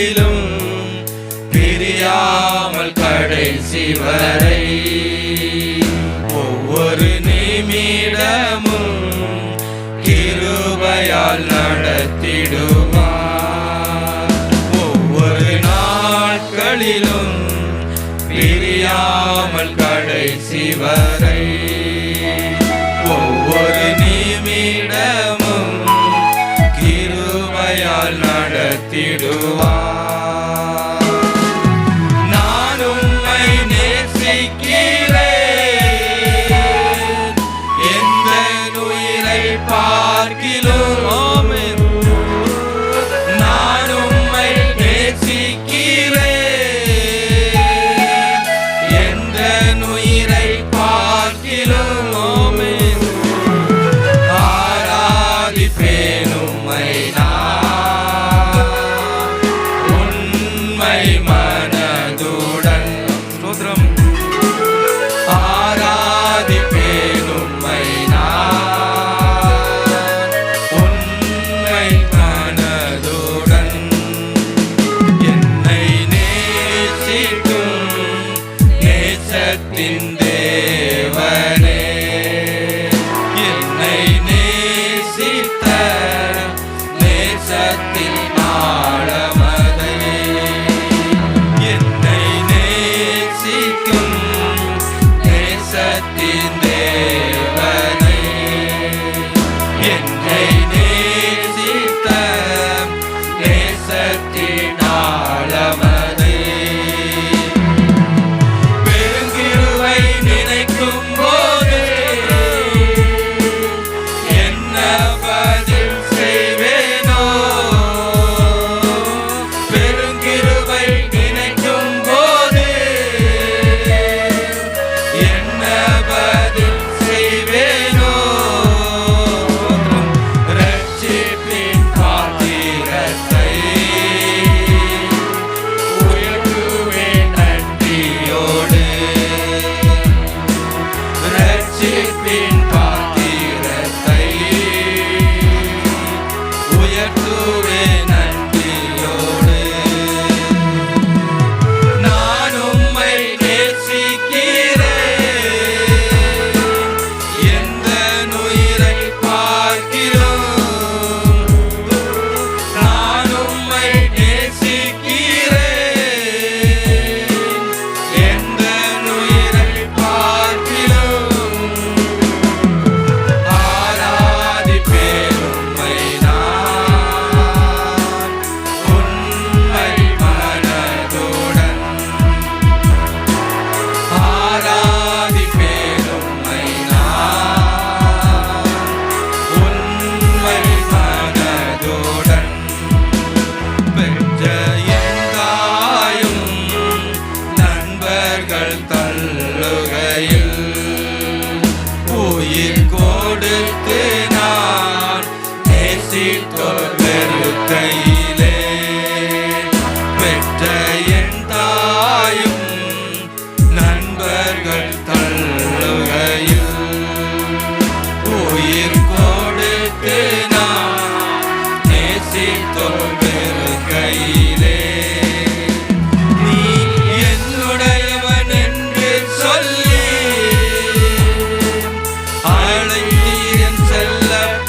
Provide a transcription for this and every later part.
எதிலும் பிரியாமல் கடைசி வரை. ஒவ்வொரு நிமிடமும் கிருபையால் நடத்திடுவார் ஒவ்வொரு நாட்களிலும் பிரியாமல் கடைசி வரை. உயர்த்திடுவார் உண்மை மனதுடன் ஸ்தோத்திரம். ஆராதிப்பேன் உண்மை நான் உண்மை மனதுடன் என்னை நேசிக்கும் நேசத்தின் கொடுத்து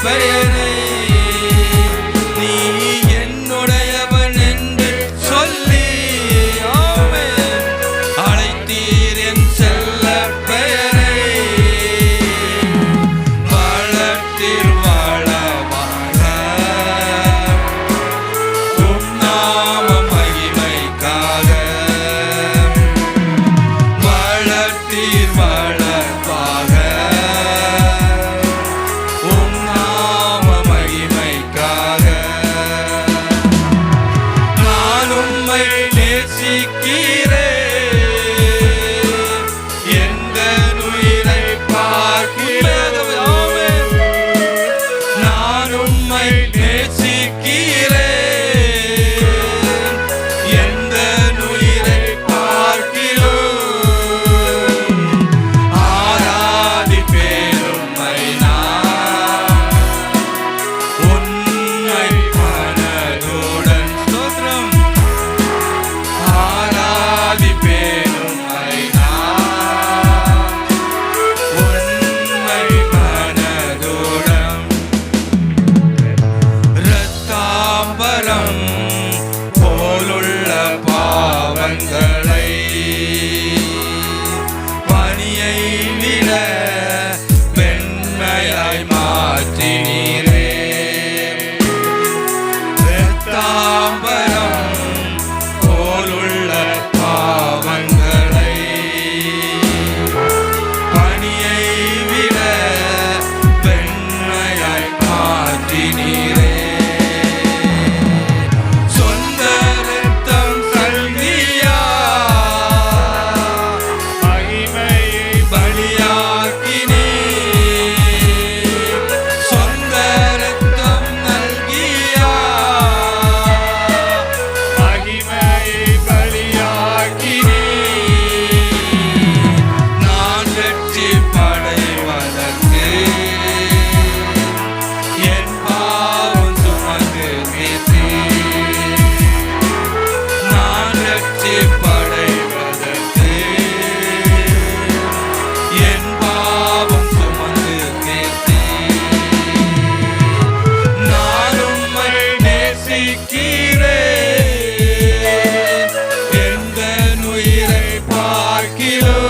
But it. போலுள்ள பாவங்கள். tranquilo.